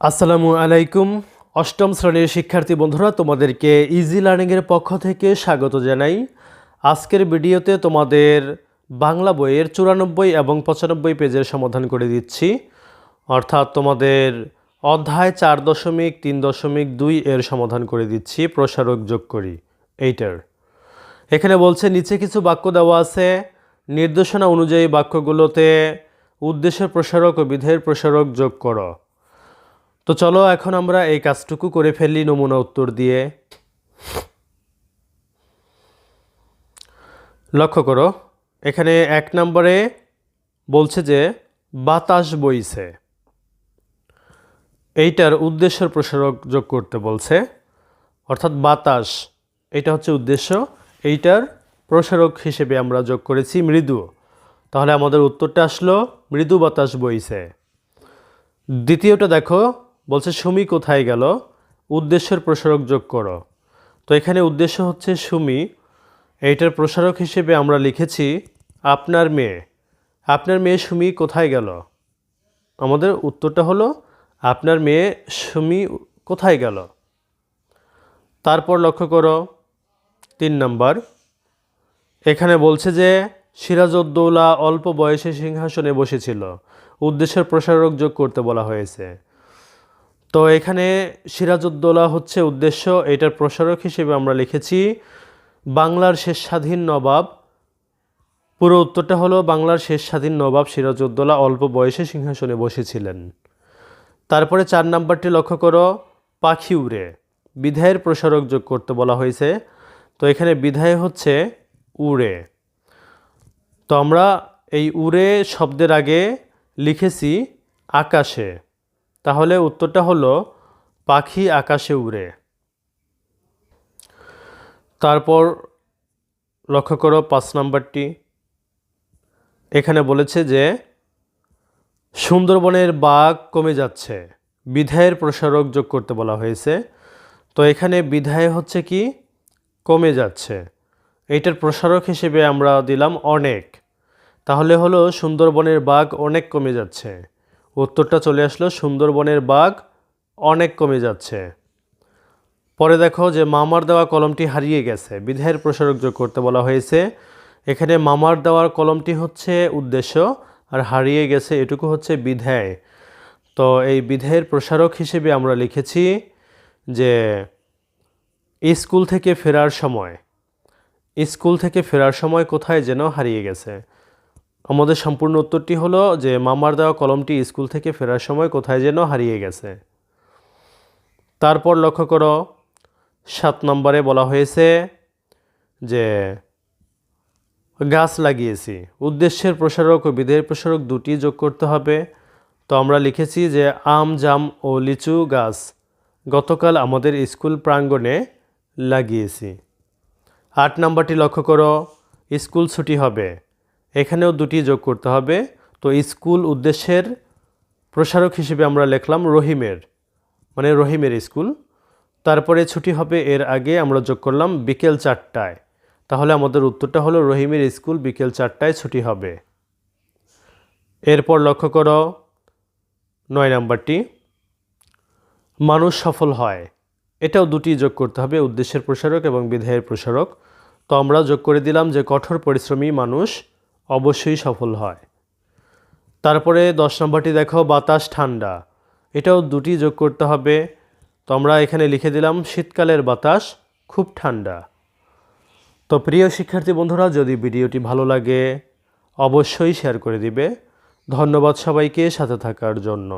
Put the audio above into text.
আসসালামু আলাইকুম। অষ্টম শ্রেণির শিক্ষার্থী বন্ধুরা, তোমাদেরকে ইজি লার্নিংয়ের পক্ষ থেকে স্বাগত জানাই। আজকের ভিডিওতে তোমাদের বাংলা বইয়ের চুরানব্বই এবং পঁচানব্বই পেজের সমাধান করে দিচ্ছি। অর্থাৎ তোমাদের অধ্যায় চার দশমিক তিন দশমিক দুই এর সমাধান করে দিচ্ছি, প্রসারক যোগ করি, এইটার। এখানে বলছে, নিচে কিছু বাক্য দেওয়া আছে। নির্দেশনা অনুযায়ী বাক্যগুলোতে উদ্দেশ্যের প্রসারক ও বিধের প্রসারক যোগ করো। তো চলো এখন আমরা এই কাজটুকু করে ফেললি নমুনা উত্তর দিয়ে। লক্ষ্য করো, এখানে এক নম্বরে বলছে যে, বাতাস বইছে। এইটার উদ্দেশ্যের প্রসারক যোগ করতে বলছে। অর্থাৎ বাতাস, এটা হচ্ছে উদ্দেশ্য। এইটার প্রসারক হিসেবে আমরা যোগ করেছি মৃদু। তাহলে আমাদের উত্তরটা আসলো, মৃদু বাতাস বইছে। দ্বিতীয়টা দেখো বলছে, সুমি কোথায় গেল? উদ্দেশ্যের প্রসারক যোগ করো। তো এখানে উদ্দেশ্য হচ্ছে সুমি। এইটার প্রসারক হিসেবে আমরা লিখেছি, আপনার মেয়ে। আপনার মেয়ে সুমি কোথায় গেল? আমাদের উত্তরটা হলো, আপনার মেয়ে সুমি কোথায় গেল? তারপর লক্ষ্য করো, তিন নম্বর। এখানে বলছে যে, সিরাজউদ্দৌলা অল্প বয়সে সিংহাসনে বসেছিল। উদ্দেশ্যের প্রসারক যোগ করতে বলা হয়েছে। তো এখানে সিরাজউদ্দৌলা হচ্ছে উদ্দেশ্য, এটার প্রসারক হিসেবে আমরা লিখেছি, বাংলার শেষ স্বাধীন নবাব। পুরো উত্তরটা হলো, বাংলার শেষ স্বাধীন নবাব সিরাজউদ্দৌলা অল্প বয়সে সিংহাসনে বসেছিলেন। তারপরে চার নাম্বারটি লক্ষ্য করো, পাখি উড়ে। বিধায়ের প্রসারক যোগ করতে বলা হয়েছে। তো এখানে বিধায় হচ্ছে উড়ে। তো আমরা এই উড়ে শব্দের আগে লিখেছি আকাশে। তাহলে উত্তরটা হলো, পাখি আকাশে উড়ে। তারপর লক্ষ্য করো পাঁচ নাম্বারটি। এখানে বলেছে যে, সুন্দরবনের বাঘ কমে যাচ্ছে, বিধায়ের প্রসারক যোগ করতে বলা হয়েছে। তো এখানে বিধায় হচ্ছে কি? কমে যাচ্ছে। এইটার প্রসারক হিসেবে আমরা দিলাম অনেক। তাহলে হলো সুন্দরবনের বাঘ অনেক কমে যাচ্ছে। উত্তরটা চলে আসলো, সুন্দরবনের বাঘ অনেক কমে যাচ্ছে। পরে দেখো যে মামার দেওয়া কলমটি হারিয়ে গেছে। বিধায়ের প্রসারক যোগ করতে বলা হয়েছে, এখানে মামার দেওয়ার কলমটি হচ্ছে উদ্দেশ্য আর হারিয়ে গেছে এটুকু হচ্ছে বিধায়। তো এই বিধায়ের প্রসারক হিসেবে আমরা লিখেছি যে স্কুল থেকে ফেরার সময়, স্কুল থেকে ফেরার সময় কোথায় যেন হারিয়ে গেছে। আমাদের সম্পূর্ণ উত্তরটি হলো যে মামার দেওয়া কলমটি স্কুল থেকে ফেরার সময় কোথায় যেন হারিয়ে গেছে। তারপর লক্ষ্য করো, সাত নম্বরে বলা হয়েছে যে গাছ লাগিয়েছি। উদ্দেশ্যের প্রসারক ও বিধেয়ের প্রসারক দুটি যোগ করতে হবে। তো আমরা লিখেছি যে আম, জাম ও লিচু গাছ গতকাল আমাদের স্কুল প্রাঙ্গণে লাগিয়েছি। আট নাম্বারটি লক্ষ্য করো, স্কুল ছুটি হবে। এখানেও দুটি যোগ করতে হবে। তো স্কুল উদ্দেশ্যের প্রসারক হিসেবে আমরা লিখলাম রহিমের মানে রহিমের স্কুল। তারপরে ছুটি হবে এর আগে আমরা যোগ করলাম বিকেল চারটায়। তাহলে আমাদের উত্তরটা হলো রহিমের স্কুল বিকেল চারটায় ছুটি হবে। এরপর লক্ষ্য করো, নয় নাম্বারটি। মানুষ সফল হয়, এটাও দুটি যোগ করতে হবে, উদ্দেশ্যের প্রসারক এবং বিধায়ের প্রসারক। তো আমরা যোগ করে দিলাম যে কঠোর পরিশ্রমী মানুষ অবশ্যই সফল হয়। তারপরে দশ নম্বরটি দেখো, বাতাস ঠান্ডা। এটাও দুটি যোগ করতে হবে। তো আমরা এখানে লিখে দিলাম, শীতকালের বাতাস খুব ঠান্ডা। তো প্রিয় শিক্ষার্থী বন্ধুরা, যদি ভিডিওটি ভালো লাগে, অবশ্যই শেয়ার করে দিবে। ধন্যবাদ সবাইকে সাথে থাকার জন্য।